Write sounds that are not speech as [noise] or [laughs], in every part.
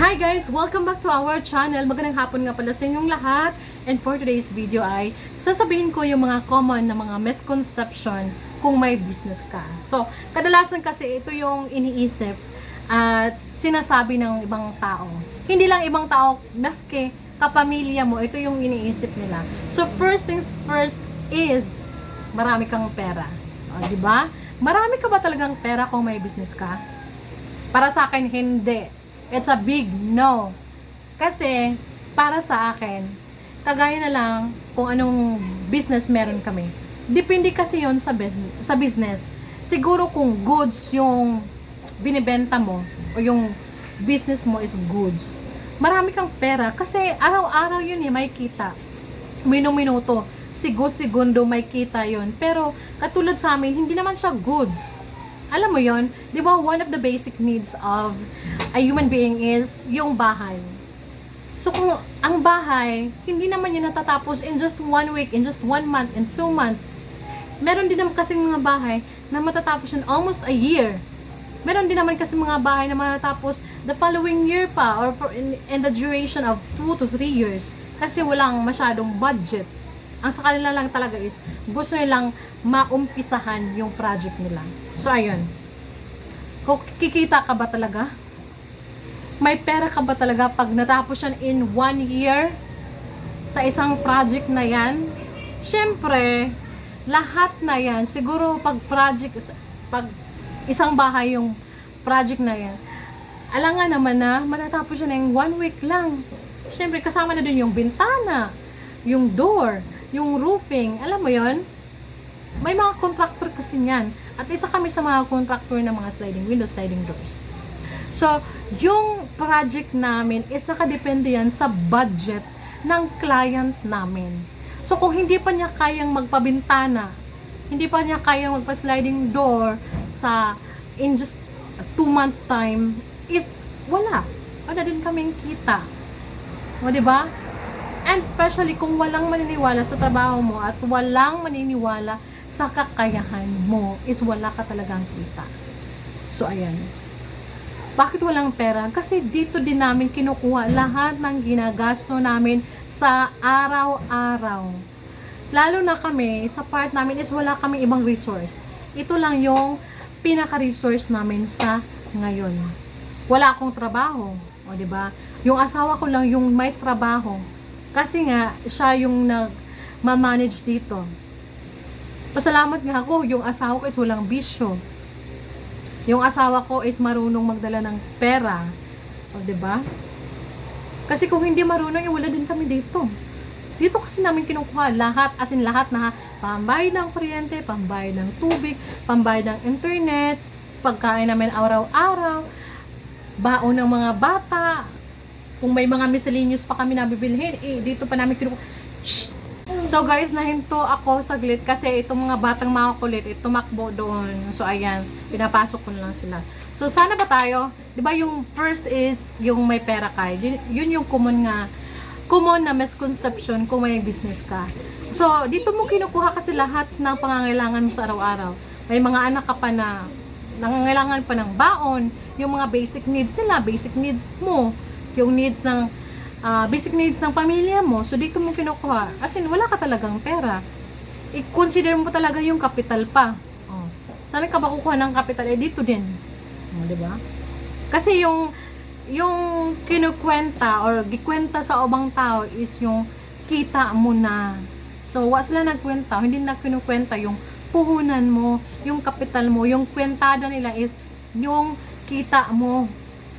Hi guys! Welcome back to our channel. Magandang hapon nga pala sa inyong lahat. And for today's video ay sasabihin ko yung mga common na mga misconception kung may business ka. So, kadalasan kasi ito yung iniisip at sinasabi ng ibang tao. Hindi lang ibang tao, maski kapamilya mo, ito yung iniisip nila. So, first things first is marami kang pera. O, di ba? Marami ka ba talagang pera kung may business ka? Para sa akin, hindi. It's a big no. Kasi, para sa akin, kagaya na lang kung anong business meron kami. Depende kasi yon sa business, sa business. Siguro kung goods yung binibenta mo o yung business mo is goods. Marami kang pera kasi araw-araw yun eh, may kita. Minu-minuto, sigo-segundo may kita yon Pero katulad sa amin, hindi naman siya goods alam mo yon di ba one of the basic needs of a human being is yung bahay. So kung ang bahay, hindi naman yun natatapos in just one week, in just one month, in two months. Meron din naman kasi mga bahay na matatapos in almost a year. Meron din naman kasi mga bahay na matatapos the following year pa or for in, in the duration of 2 to 3 years kasi walang masyadong budget. Ang sa kanila lang talaga is gusto nilang maumpisahan yung project nila. So, ayun. Kung kikita ka ba talaga? May pera ka ba talaga pag natapos yan in one year sa isang project na yan? Siyempre, lahat na yan, siguro pag project, pag isang bahay yung project na yan, alangan naman na matatapos yan in one week lang. Siyempre, kasama na din yung bintana, yung door, yung roofing, alam mo yon may mga contractor kasi niyan. At isa kami sa mga contractor ng mga sliding windows, sliding doors. So, yung project namin is nakadepende yan sa budget ng client namin. So, kung hindi pa niya kayang magpabintana, hindi pa niya kayang magpa-sliding door sa in just two months time, is wala. Wala din kaming kita. O, di ba? And especially kung walang maniniwala sa trabaho mo at walang maniniwala sa kakayahan mo is wala ka talagang kita. So, ayan. Bakit walang pera? Kasi dito din namin kinukuha lahat ng ginagasto namin sa araw-araw. Lalo na kami, sa part namin is wala kami ibang resource. Ito lang yung pinaka-resource namin sa ngayon. Wala akong trabaho. O, di ba? Yung asawa ko lang yung may trabaho. Kasi nga, siya yung nag-manage dito. Pasalamat nga ako, yung asawa ko is walang bisyo. Yung asawa ko is marunong magdala ng pera. O, ba? Kasi kung hindi marunong, eh, wala din kami dito. Dito kasi namin kinukuha lahat, as in lahat na pambayad ng kuryente, pambayad ng tubig, pambayad ng internet, pagkain namin araw-araw, baon ng mga bata, kung may mga miscellaneous pa kami nabibilhin, eh, dito pa namin kinukuha. So guys, nahinto ako saglit kasi itong mga batang mga kulit, eh, tumakbo doon. So ayan, pinapasok ko lang sila. So sana ba tayo, 'di ba yung first is yung may pera ka. Yun, yun yung common nga common na misconception kung may business ka. So dito mo kinukuha kasi lahat ng pangangailangan mo sa araw-araw. May mga anak ka pa na nangangailangan pa ng baon, yung mga basic needs nila, basic needs mo, yung needs ng uh, basic needs ng pamilya mo. So, dito mo kinukuha. As in, wala ka talagang pera. I-consider mo talaga yung capital pa. Oh. Saan ka ba kukuha ng capital? Eh, dito din. Oh, di ba? Kasi yung yung kinukwenta or gikwenta sa obang tao is yung kita mo na. So, wa sila nagkwenta, hindi na kinukwenta yung puhunan mo, yung kapital mo, yung kwentada nila is yung kita mo.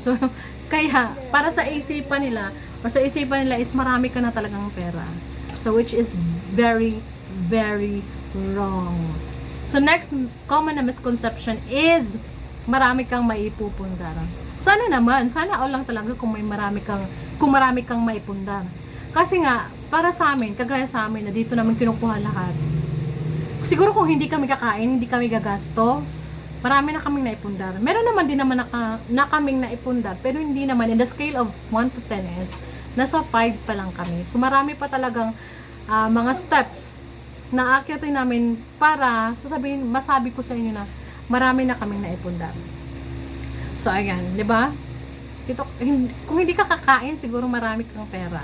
So, kaya, para sa isipan nila, o sa isipan nila is marami ka na talagang pera. So, which is very, very wrong. So, next common na misconception is marami kang maipupundar. Sana naman, sana all lang talaga kung may marami kang, kung marami kang maipundar. Kasi nga, para sa amin, kagaya sa amin, na dito naman kinukuha lahat. Siguro kung hindi kami kakain, hindi kami gagasto, marami na kaming naipundar. Meron naman din naman naka, na kaming naipundar, pero hindi naman, in the scale of 1 to 10 is, nasa 5 pa lang kami. So, marami pa talagang uh, mga steps na akyatin namin para sasabihin, masabi ko sa inyo na marami na kaming naipundar. So, ayan, di ba? Hin- kung hindi ka kakain, siguro marami kang pera.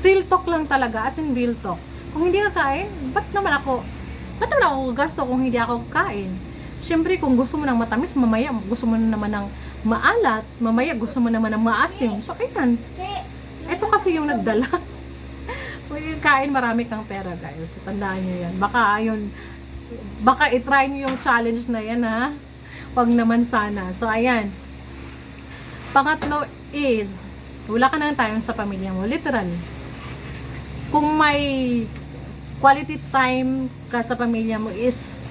Real talk lang talaga, as in real talk. Kung hindi ka kain, ba't naman ako, ba't naman ako gasto kung hindi ako kain? Siyempre, kung gusto mo ng matamis, mamaya gusto mo na naman ng maalat, mamaya gusto mo naman ng maasim. So, ayan. Ito kasi yung nagdala. [laughs] Yung kain, marami kang pera, guys. Tandaan nyo yan. Baka, ayun, baka itry nyo yung challenge na yan, ha? Wag naman sana. So, ayan. Pangatlo is, wala ka ng time sa pamilya mo. Literal. Kung may quality time ka sa pamilya mo is,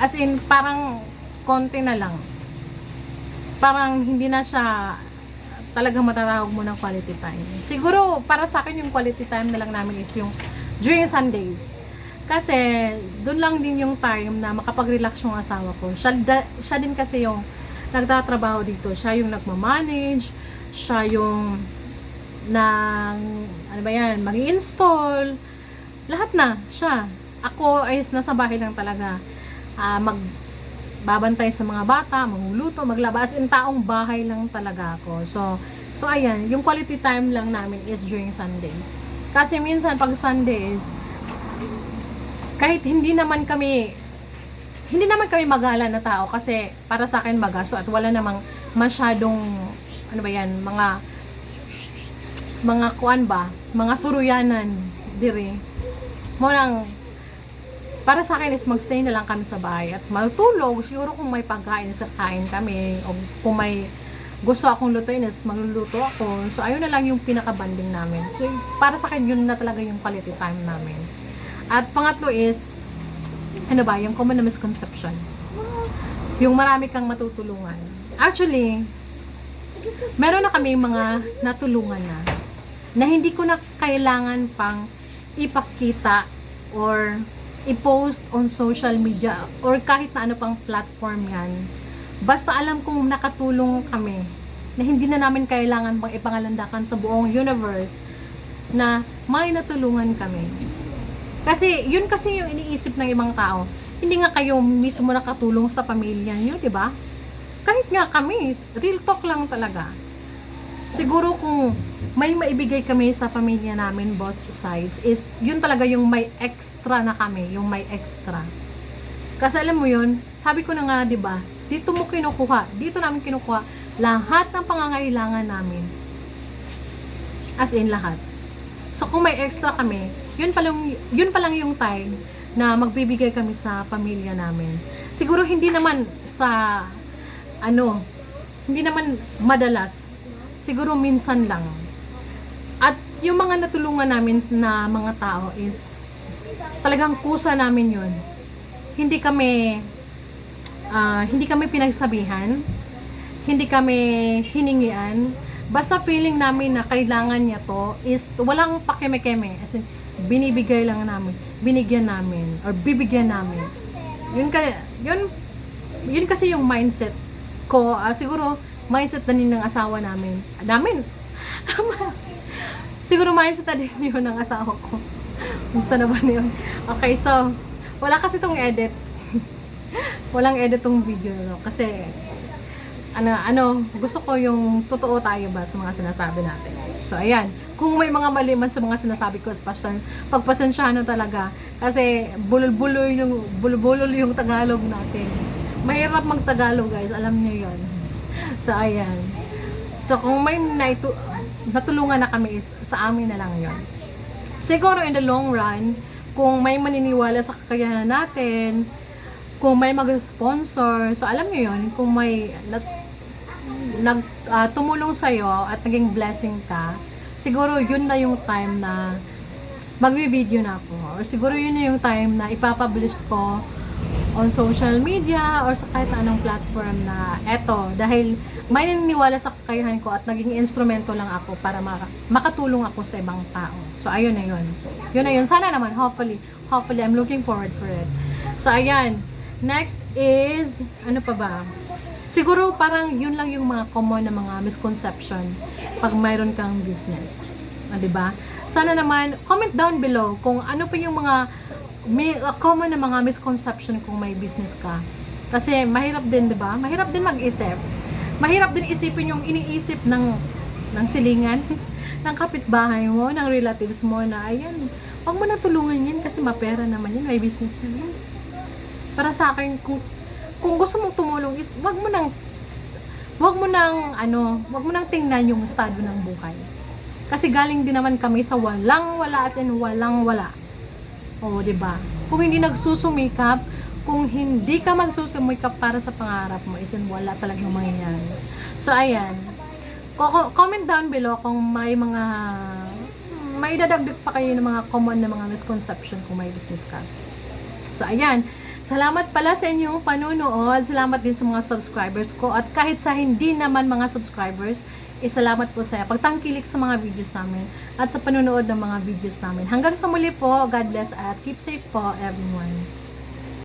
as in, parang konti na lang. Parang hindi na siya talagang matatawag mo ng quality time. Siguro, para sa akin yung quality time na lang namin is yung during Sundays. Kasi, doon lang din yung time na makapag-relax yung asawa ko. Siya, da- siya din kasi yung nagtatrabaho dito. Siya yung nagmamanage, siya yung nang, ano ba yan, mag install lahat na, siya. Ako is nasa bahay lang talaga. Ah, mag babantay sa mga bata, magluluto, maglaba. As in, taong bahay lang talaga ako. So, so ayan, yung quality time lang namin is during Sundays. Kasi minsan, pag Sundays, kahit hindi naman kami, hindi naman kami magala na tao kasi para sa akin magaso at wala namang masyadong, ano ba yan, mga, mga kuan ba, mga suruyanan, dire. Mo lang, para sa akin is magstay na lang kami sa bahay at matulog. Siguro kung may pagkain, sa kain kami. O kung may gusto akong lutuin is magluluto ako. So, ayun na lang yung pinaka-banding namin. So, para sa akin, yun na talaga yung quality time namin. At pangatlo is, ano ba, yung common misconception. Yung marami kang matutulungan. Actually, meron na kami mga natulungan na na hindi ko na kailangan pang ipakita or i-post on social media or kahit na ano pang platform yan. Basta alam kong nakatulong kami na hindi na namin kailangan pang ipangalandakan sa buong universe na may natulungan kami. Kasi yun kasi yung iniisip ng ibang tao. Hindi nga kayo mismo nakatulong sa pamilya niyo, 'di ba? Kahit nga kami, real talk lang talaga. Siguro kung may maibigay kami sa pamilya namin both sides is yun talaga yung may extra na kami, yung may extra. Kasi alam mo yun, sabi ko na nga, 'di ba? Dito mo kinukuha, dito namin kinukuha lahat ng pangangailangan namin. As in lahat. So kung may extra kami, yun pa lang yun pa lang yung time na magbibigay kami sa pamilya namin. Siguro hindi naman sa ano, hindi naman madalas. Siguro minsan lang. At yung mga natulungan namin na mga tao is talagang kusa namin yun. Hindi kami ah, hindi kami pinagsabihan, hindi kami hiningian. Basta feeling namin na kailangan niya to is walang pakeme-keme. As in, binibigay lang namin, binigyan namin, or bibigyan namin. Yun, ka, yun, yun kasi yung mindset ko. Ah, siguro, mindset na din ng asawa namin. Namin. siguro mindset na din yun ng asawa ko. Gusto na ba yun? Okay, so, wala kasi tong edit. Walang edit tong video, no? Kasi, ano, ano, gusto ko yung totoo tayo ba sa mga sinasabi natin. So, ayan. Kung may mga mali man sa mga sinasabi ko, pasan, pagpasensyahan talaga. Kasi, bulol-bulol yung, bulol yung Tagalog natin. Mahirap mag-Tagalog, guys. Alam niyo yon [laughs] So, ayan. So, kung may naitu natulungan na kami, sa amin na lang yon Siguro, in the long run, kung may maniniwala sa kakayahan natin, kung may mag-sponsor, so alam niyo yon kung may nat- nag ah, tumulong sa at naging blessing ka, siguro yun na yung time na magbi-video na ako. Or siguro yun na yung time na ipapublish ko on social media or sa kahit anong platform na eto dahil may naniniwala sa kakayahan ko at naging instrumento lang ako para maka- makatulong ako sa ibang tao. So ayun na yun. Yun na yun. Sana naman hopefully hopefully I'm looking forward for it. So ayan. Next is ano pa ba? Siguro parang yun lang yung mga common na mga misconception pag mayroon kang business. Ah, 'di ba? Sana naman comment down below kung ano pa yung mga may uh, common na mga misconception kung may business ka. Kasi mahirap din, 'di ba? Mahirap din mag-isip mahirap din isipin yung iniisip ng ng silingan, [laughs] ng kapitbahay mo, ng relatives mo na, ayan, huwag mo na tulungan yan kasi mapera naman yan, may business na yan. Para sa akin, kung, kung gusto mong tumulong is, wag mo nang, wag mo nang, ano, wag mo nang tingnan yung estado ng buhay. Kasi galing din naman kami sa walang wala as in walang wala. O, di ba? Kung hindi nagsusumikap, kung hindi ka magsusumikap para sa pangarap mo, is in wala talagang mangyayari. So, ayan. Comment down below kung may mga may dadagdag pa kayo ng mga common na mga misconception kung may business ka. So, ayan. Salamat pala sa inyong panunood. Salamat din sa mga subscribers ko. At kahit sa hindi naman mga subscribers, isalamat po sa pagtangkilik sa mga videos namin at sa panunood ng mga videos namin. Hanggang sa muli po, God bless at keep safe po everyone.